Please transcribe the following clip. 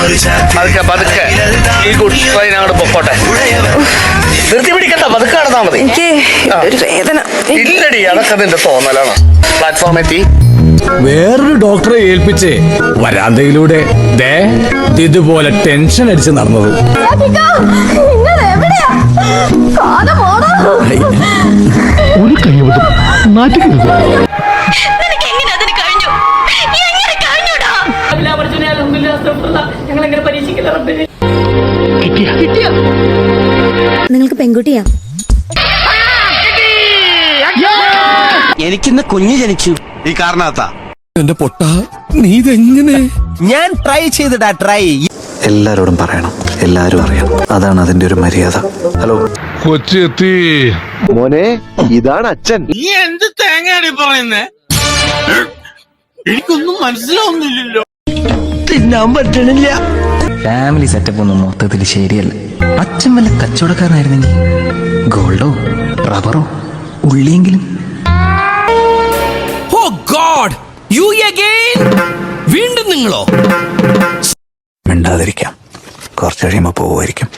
പതുക്കെ പതുക്കെ. ഈ ഗുഡ് ട്രെയിൻ അങ്ങോട്ട് പൊക്കോട്ടെ. നിർത്തി പിടിക്കണ്ട പതുക്കെ നടന്നാ മതി. എനിക്ക് ഒരു വേദന. ഇല്ലടി അതൊക്കെ നിന്റെ തോന്നലാണ്. പ്ലാറ്റ്ഫോം എത്തി. വേറൊരു ഡോക്ടറെ ഏൽപ്പിച്ച് വരാന്തയിലൂടെ ദേ ഇതുപോലെ ടെൻഷൻ അടിച്ച് നടന്നത്. ഒരു എവിടെയാ കാല പോണോ നിനക്ക് എങ്ങനെ അതിന് കഴിഞ്ഞു? എങ്ങനെ കഴിഞ്ഞുടാ? നിങ്ങൾക്ക് പെൺകുട്ടിയാ? എനിക്കിന്ന് കുഞ്ഞു ജനിച്ചു. ഈ കാരണത്താ. എന്റെ പൊട്ട നീ ഇതെങ്ങനെ? ഞാൻ ട്രൈ ചെയ്തിടാ ട്രൈ എല്ലാരോടും പറയണം. എല്ലാരും അറിയാം അതാണ് അതിന്റെ ഒരു മര്യാദ. ഹലോ. കൊച്ചി എത്തി മോനെ ഇതാണ് അച്ഛൻ. നീ എന്ത് തേങ്ങയാണ് പറയുന്നേ? എനിക്കൊന്നും മനസ്സിലാവുന്നില്ലല്ലോ. തിന്നാൻ പറ്റണില്ല. ഫാമിലി സെറ്റപ്പ് ഒന്നും മൊത്തത്തിൽ ശരിയല്ല. അച്ഛൻ വല്ല കച്ചവടക്കാരനായിരുന്നെങ്കിൽ? ഗോൾഡോ റബ്ബറോ ഉള്ളിയെങ്കിലും? ഓ ഗോഡ് യു അഗൈൻ വീണ്ടും നിങ്ങളോ? മിണ്ടാതിരിക്കാം. കുറച്ച് കഴിയുമ്പോൾ പോവുമായിരിക്കും.